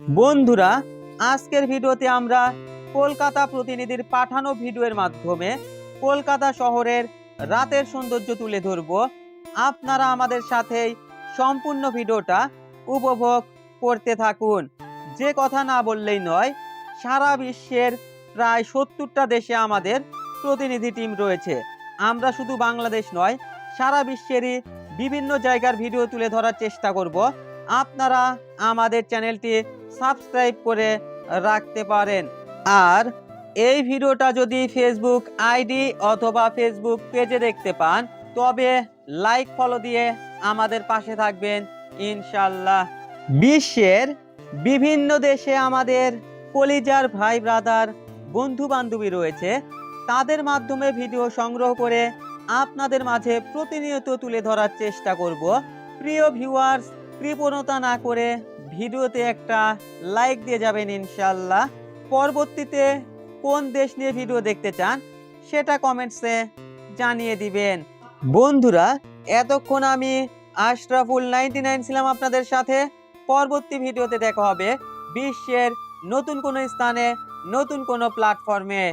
বন্ধুরা, আজকের ভিডিওতে আমরা কলকাতা প্রতিনিধির পাঠানো ভিডিওর মাধ্যমে কলকাতা শহরের রাতের সৌন্দর্য তুলে ধরব। আপনারা আমাদের সাথেই সম্পূর্ণ ভিডিওটা উপভোগ করতে থাকুন। যে কথা না বললেই নয়, সারা বিশ্বের প্রায় সত্তরটা দেশে আমাদের প্রতিনিধি টিম রয়েছে। আমরা শুধু বাংলাদেশ নয়, সারা বিশ্বেরই বিভিন্ন জায়গার ভিডিও তুলে ধরার চেষ্টা করব। আপনারা আমাদের চ্যানেলটি সাবস্ক্রাইব করে রাখতে পারেন। আর এই ভিডিওটা যদি ফেসবুক আইডি অথবা ফেসবুক পেজে দেখতে পান, তবে লাইক ফলো দিয়ে আমাদের পাশে থাকবেন ইনশাল্লাহ বিশ্বের বিভিন্ন দেশে আমাদের কলিজার ভাই ব্রাদার বন্ধু বান্ধবী রয়েছে। তাদের মাধ্যমে ভিডিও সংগ্রহ করে আপনাদের মাঝে প্রতিনিয়ত তুলে ধরার চেষ্টা করব। প্রিয় ভিউয়ার্স কৃপণতা না করে ভিডিওতে একটা লাইক দিয়ে যাবেন ইনশাল্লাহ পরবর্তীতে কোন দেশ নিয়ে ভিডিও দেখতে চান, সেটা কমেন্টসে জানিয়ে দিবেন। বন্ধুরা, এতক্ষণ আমি আশরাফুল নাইনটি নাইন ছিলাম আপনাদের সাথে। পরবর্তী ভিডিওতে দেখা হবে বিশ্বের নতুন কোনো স্থানে, নতুন কোনো প্ল্যাটফর্মে